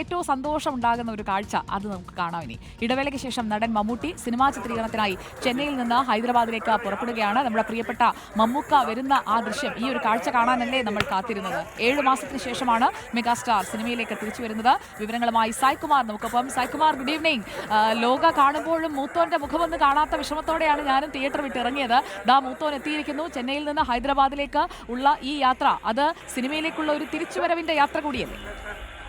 ഏറ്റവും സന്തോഷം ഉണ്ടാകുന്ന ഒരു കാഴ്ച അത് നമുക്ക് കാണാം ഇനി. ഇടവേളയ്ക്ക് ശേഷം നടൻ മമ്മൂട്ടി സിനിമാ ചിത്രീകരണത്തിനായി ചെന്നൈയിൽ നിന്ന് ഹൈദരാബാദിലേക്ക് പുറപ്പെടുകയാണ്. നമ്മുടെ പ്രിയപ്പെട്ട മമ്മൂക്ക വരുന്ന ആ ദൃശ്യം ഈ ഒരു കാഴ്ച കാണാനല്ലേ നമ്മൾ കാത്തിരുന്നത്. ഏഴു മാസത്തിന് ശേഷമാണ് മെഗാസ്റ്റാർ സിനിമയിലേക്ക് തിരിച്ചു വരുന്നത്. വിവരങ്ങളുമായി സായ്കുമാർ നമുക്കൊപ്പം. സായ്കുമാർ ഗുഡ് ഈവനിങ് ലോക കാണുമ്പോഴും മൂത്തോന്റെ മുഖമൊന്ന് കാണാത്ത വിഷമത്തോടെയാണ് ഞാനും തിയേറ്റർ വിട്ട് ഇറങ്ങിയത്. ദാ മൂത്തോൻ എത്തിയിരിക്കുന്നു. ചെന്നൈയിൽ നിന്ന് ഹൈദരാബാദിലേക്ക് ഉള്ള ഈ യാത്ര അത് സിനിമയിലേക്കുള്ള ഒരു തിരിച്ചുവരവിന്റെ യാത്ര കൂടിയല്ലേ?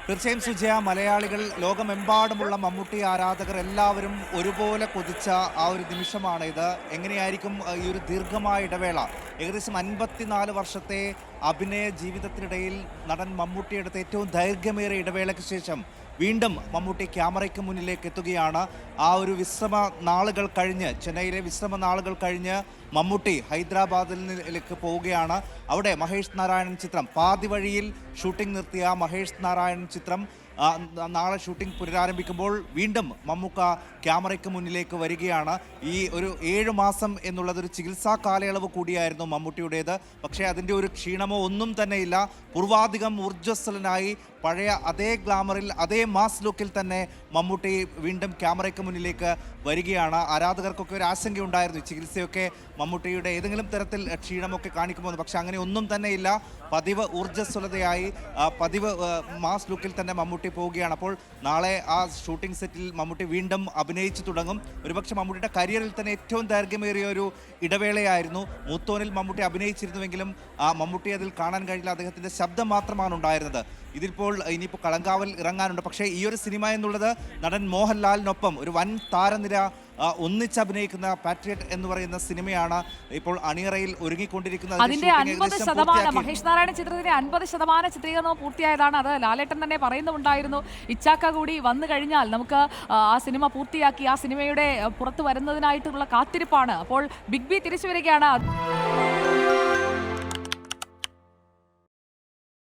തീർച്ചയായും സുജയ മലയാളികൾ ലോകമെമ്പാടുമുള്ള മമ്മൂട്ടി ആരാധകർ എല്ലാവരും ഒരുപോലെ കൊതിച്ച ആ ഒരു നിമിഷമാണ് ഇത് എങ്ങനെയായിരിക്കും ഈ ഒരു ദീർഘമായ ഇടവേള? ഏകദേശം അൻപത്തിനാല് വർഷത്തെ അഭിനയ ജീവിതത്തിനിടയിൽ നടൻ മമ്മൂട്ടി എടുത്ത ഏറ്റവും ദൈർഘ്യമേറിയ ഇടവേളയ്ക്ക് ശേഷം വീണ്ടും മമ്മൂട്ടി ക്യാമറയ്ക്ക് മുന്നിലേക്ക് എത്തുകയാണ്. ആ ഒരു വിശ്രമ നാളുകൾ കഴിഞ്ഞ് ചെന്നൈയിലെ വിശ്രമ നാളുകൾ കഴിഞ്ഞ് മമ്മൂട്ടി ഹൈദരാബാദിലേക്ക് പോവുകയാണ്. അവിടെ മഹേഷ് നാരായണൻ ചിത്രം പാതി വഴിയിൽ ഷൂട്ടിംഗ് നിർത്തിയ മഹേഷ് നാരായണൻ ചിത്രം നാളെ ഷൂട്ടിംഗ് പുനരാരംഭിക്കുമ്പോൾ വീണ്ടും മമ്മൂക്ക ക്യാമറയ്ക്ക് മുന്നിലേക്ക് വരികയാണ്. ഈ ഒരു ഏഴ് മാസം എന്നുള്ളതൊരു ചികിത്സാ കാലയളവ് കൂടിയായിരുന്നു മമ്മൂട്ടിയുടേത്. പക്ഷേ അതിന്റെ ഒരു ക്ഷീണമോ ഒന്നും തന്നെയില്ല. പൂർവാധികം ഊർജസ്വലനായി പഴയ അതേ ഗ്ലാമറിൽ അതേ മാസ് ലുക്കിൽ തന്നെ മമ്മൂട്ടി വീണ്ടും ക്യാമറയ്ക്ക് മുന്നിലേക്ക് വരികയാണ്. ആരാധകർക്കൊക്കെ ഒരു ആശങ്കയുണ്ടായിരുന്നു ചികിത്സയൊക്കെ മമ്മൂട്ടിയുടെ ഏതെങ്കിലും തരത്തിൽ ക്ഷീണമൊക്കെ കാണിക്കുമോ എന്ന്. പക്ഷേ അങ്ങനെ ഒന്നും തന്നെയില്ല. പതിവ് ഊർജസ്വലതയായി പതിവ് മാസ് ലുക്കിൽ തന്നെ മമ്മൂട്ടി പോവുകയാണ്. അപ്പോൾ നാളെ ആ ഷൂട്ടിംഗ് സെറ്റിൽ മമ്മൂട്ടി വീണ്ടും അഭിനയിച്ചു തുടങ്ങും. ഒരുപക്ഷെ മമ്മൂട്ടിയുടെ കരിയറിൽ തന്നെ ഏറ്റവും ദൈർഘ്യമേറിയ ഒരു ഇടവേളയായിരുന്നു. മൂത്തോനിൽ മമ്മൂട്ടി അഭിനയിച്ചിരുന്നുവെങ്കിലും ആ മമ്മൂട്ടി അതിൽ കാണാൻ കഴിയില്ല. അദ്ദേഹത്തിന്റെ ശബ്ദം മാത്രമാണ് ഉണ്ടായിരുന്നത്. ഇതിപ്പോൾ ഇനിയിപ്പോൾ കളങ്കാവൽ ഇറങ്ങാനുണ്ട്. പക്ഷേ ഈ ഒരു സിനിമ എന്നുള്ളത് നടൻ മോഹൻലാലിനൊപ്പം ഒരു വൻ താരനിര ആ, ഒന്നിച്ച് അഭിനയിക്കുന്ന പാട്രിയറ്റ് എന്ന് പറയുന്ന സിനിമയാണ് ഇപ്പോൾ അണിയറയിൽ ഒരുങ്ങിക്കൊണ്ടിരിക്കുന്നത്. അതിന്റെ അൻപത് ശതമാനം മഹേഷ് നാരായണ ചിത്രത്തിന്റെ അൻപത് ശതമാനം ചിത്രീകരണവും പൂർത്തിയായതാണ്. അത് ലാലേട്ടൻ തന്നെ പറയുന്നുണ്ടായിരുന്നു ഇച്ചാക്ക കൂടി വന്നു കഴിഞ്ഞാൽ നമുക്ക് ആ, സിനിമ പൂർത്തിയാക്കി ആ സിനിമയുടെ പുറത്തു പുറത്ത് വരുന്നതിനായിട്ടുള്ള കാത്തിരിപ്പാണ്. അപ്പോൾ ബിഗ് ബി തിരിച്ചു വരികയാണ്.